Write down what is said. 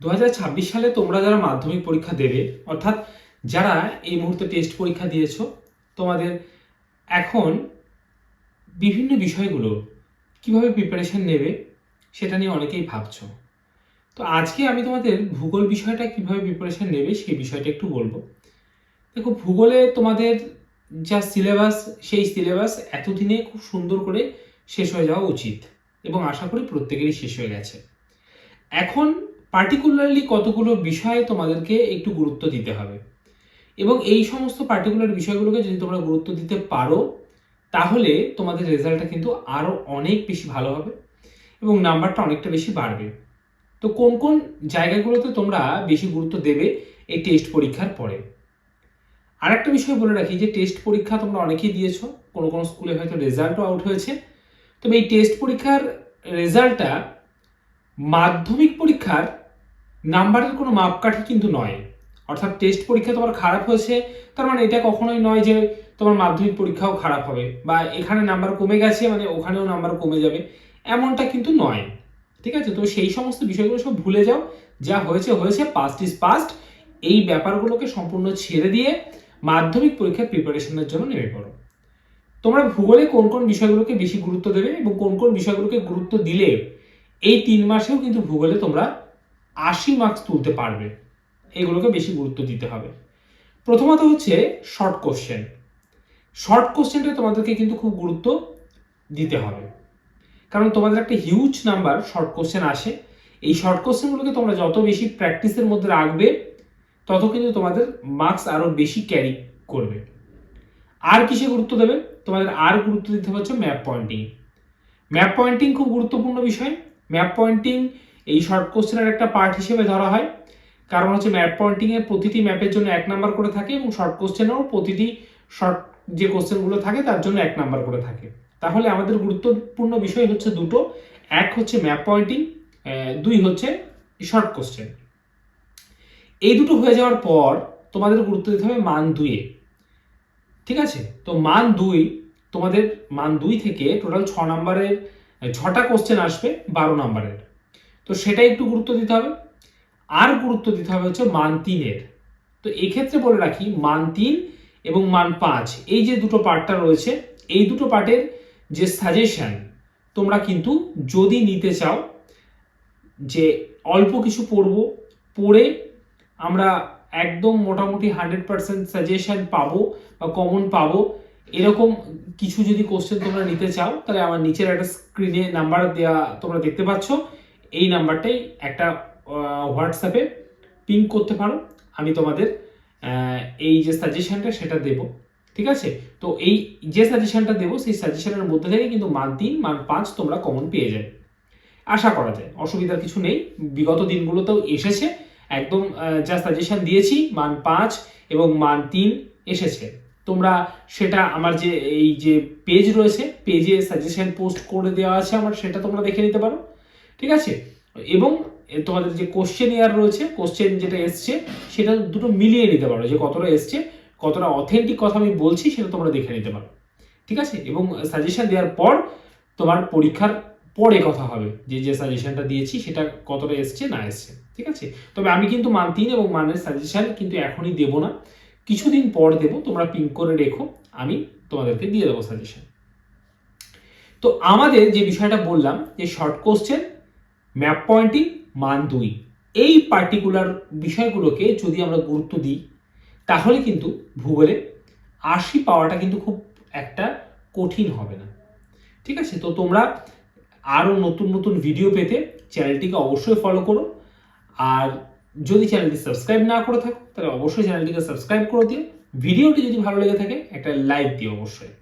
দু হাজার ছাব্বিশ সালে তোমরা যারা মাধ্যমিক পরীক্ষা দেবে, অর্থাৎ যারা এই মুহূর্তে টেস্ট পরীক্ষা দিয়েছ, তোমাদের এখন বিভিন্ন বিষয়গুলো কীভাবে প্রিপারেশন নেবে সেটা নিয়ে অনেকেই ভাবছ। তো আজকে আমি তোমাদের ভূগোল বিষয়টা কীভাবে প্রিপারেশন নেবে সেই বিষয়টা একটু বলব। দেখো, ভূগোলে তোমাদের যা সিলেবাস সেই সিলেবাস এতদিনে খুব সুন্দর করে শেষ হয়ে যাওয়া উচিত এবং আশা করি প্রত্যেকেরই শেষ হয়ে গেছে। এখন পার্টিকুলারলি কতগুলো বিষয়ে তোমাদেরকে একটু গুরুত্ব দিতে হবে। এবং এই সমস্ত পার্টিকুলার বিষয়গুলোকে যদি তোমরা গুরুত্ব দিতে পারো, তাহলে তোমাদের রেজাল্টটা কিন্তু আরও অনেক বেশি ভালো হবে এবং নাম্বারটা অনেকটা বেশি বাড়বে। তো কোন কোন জায়গাগুলোতে তোমরা বেশি গুরুত্ব দেবে এই টেস্ট পরীক্ষার পরে? আরেকটা বিষয় বলে রাখি যে টেস্ট পরীক্ষা তোমরা অনেকেই দিয়েছ, কোনো কোনো স্কুলে হয়তো রেজাল্টও আউট হয়েছে। তবে এই টেস্ট পরীক্ষার রেজাল্টটা মাধ্যমিক পরীক্ষার নাম্বারের কোনো মাপকাঠি কিন্তু নয়। অর্থাৎ টেস্ট পরীক্ষা তোমার খারাপ হয়েছে, তার মানে এটা কখনোই নয় যে তোমার মাধ্যমিক পরীক্ষাও খারাপ হবে বা এখানে নাম্বার কমে গেছে মানে ওখানেও নাম্বার কমে যাবে, এমনটা কিন্তু নয়। ঠিক আছে? তো সেই সমস্ত বিষয়গুলো সব ভুলে যাও। যা হয়েছে হয়েছে পাস্ট ইজ পাস্ট এই ব্যাপারগুলোকে সম্পূর্ণ ছেড়ে দিয়ে মাধ্যমিক পরীক্ষার প্রিপারেশনের জন্য নেমে পড়ো। তোমরা ভূগোলে কোন কোন বিষয়গুলোকে বেশি গুরুত্ব দেবে এবং কোন কোন বিষয়গুলোকে গুরুত্ব দিলে এই তিন মাসেও কিন্তু ভূগোলে তোমরা আশি মার্কস তুলতে পারবে। এগুলোকে বেশি গুরুত্ব দিতে হবে। প্রথমত হচ্ছে শর্ট কোশ্চেন শর্ট কোশ্চেনটা তোমাদেরকে কিন্তু খুব গুরুত্ব দিতে হবে। কারণ তোমাদের একটা হিউজ নাম্বার শর্ট কোশ্চেন আসে। এই শর্ট কোশ্চেনগুলোকে তোমরা যত বেশি প্র্যাকটিসের মধ্যে রাখবে, তত কিন্তু তোমাদের মার্কস আরও বেশি ক্যারি করবে। আর কিসে গুরুত্ব দেবে? তোমাদের আর গুরুত্ব দিতে হচ্ছে ম্যাপ পয়েন্টিং ম্যাপ পয়েন্টিং খুব গুরুত্বপূর্ণ বিষয়। ম্যাপ পয়েন্টিং এই শর্ট কোশ্চেনের একটা পার্ট হিসেবে ধরা হয়। কারণ হচ্ছে ম্যাপ পয়েন্টিং এর প্রতিটি ম্যাপের জন্য এক নাম্বার করে থাকে এবং শর্ট কোশ্চেনেও প্রতিটি শর্ট যে কোশ্চেনগুলো থাকে তার জন্য এক নাম্বার করে থাকে। তাহলে আমাদের গুরুত্বপূর্ণ বিষয় হচ্ছে দুটো। এক হচ্ছে ম্যাপ পয়েন্টিং দুই হচ্ছে শর্ট কোশ্চেন এই দুটো হয়ে যাওয়ার পর তোমাদের গুরুত্ব দিতে হবে মান দুইয়ে ঠিক আছে? তো মান দুই, তোমাদের মান দুই থেকে টোটাল ছ নাম্বারের ছটা কোশ্চেন আসবে বারো নাম্বারের তো সেটা একটু গুরুত্ব দিতে হবে। আর গুরুত্ব দিতে হবে হচ্ছে মান তিনের। তো এক্ষেত্রে বলে রাখি, মান তিন এবং মান পাঁচ, এই যে দুটো পার্টটা রয়েছে, এই দুটো পার্টের যে সাজেশন তোমরা কিন্তু যদি নিতে চাও যে অল্প কিছু পড়ব, পড়ে আমরা একদম মোটামুটি হান্ড্রেড পার্সেন্ট সাজেশন পাবো বা কমন পাবো। এরকম কিছু যদি কোশ্চেন তোমরা নিতে চাও, তাহলে আমার নিচের একটা স্ক্রিনে নাম্বার দেওয়া তোমরা দেখতে পাচ্ছ। এই নাম্বারটাই একটা হোয়াটসঅ্যাপে পিং করতে পারো। আমি তোমাদের এই যে সাজেশানটা সেটা দেব। ঠিক আছে? তো এই যে সাজেশানটা দেবো, সেই সাজেশনের মধ্যে থেকে কিন্তু মান তিন মান পাঁচ তোমরা কমন পেয়ে যাবে। আশা করা যায়। অসুবিধার কিছু নেই। বিগত দিনগুলোতেও এসেছে। একদম যা সাজেশান দিয়েছি মান পাঁচ এবং মান তিন এসেছে। তোমরা সেটা আমার যে, এই যে পেজ রয়েছে পেজে সাজেশন পোস্ট করে দেওয়া আছে আমার, সেটা তোমরা দেখে নিতে পারো। ঠিক আছে? এবং তোমাদের যে কোশ্চেন ইয়ার রয়েছে কোশ্চেন যেটা এসছে, সেটা দুটো মিলিয়ে নিতে পারো, যে কতটা এসছে, কতটা অথেন্টিক কথা আমি বলছি, সেটা তোমরা দেখে নিতে পারো। ঠিক আছে? এবং সাজেশন দেওয়ার পর তোমার পরীক্ষার পরে কথা হবে, যে যে সাজেশনটা দিয়েছি, সেটা কতটা এসছে, না এসছে। ঠিক আছে? তবে আমি কিন্তু মান তিন এবং মানের সাজেশন কিন্তু এখনই দেবো না। কিছুদিন পর দেবো, তোমরা পিঙ্ক করে রেখো, আমি তোমাদেরকে দিয়ে দেবো সাজেশন তো আমাদের যে বিষয়টা বললাম, যে শর্ট কোশ্চেন ম্যাপ পয়েন্টিং মান দুই এই পার্টিকুলার বিষয়গুলোকে যদি আমরা গুরুত্ব দিই, তাহলে কিন্তু ভূগোলে আশি পাওয়াটা কিন্তু খুব একটা কঠিন হবে না। ঠিক আছে? তো তোমরা আরও নতুন নতুন ভিডিও পেতে চ্যানেলটিকে অবশ্যই ফলো করো। আর যদি চ্যানেলটি সাবস্ক্রাইব না করে থাকো, তাহলে অবশ্যই চ্যানেলটিকে সাবস্ক্রাইব করে দিও ভিডিওটি যদি ভালো লেগে থাকে, একটা লাইক দিও অবশ্যই।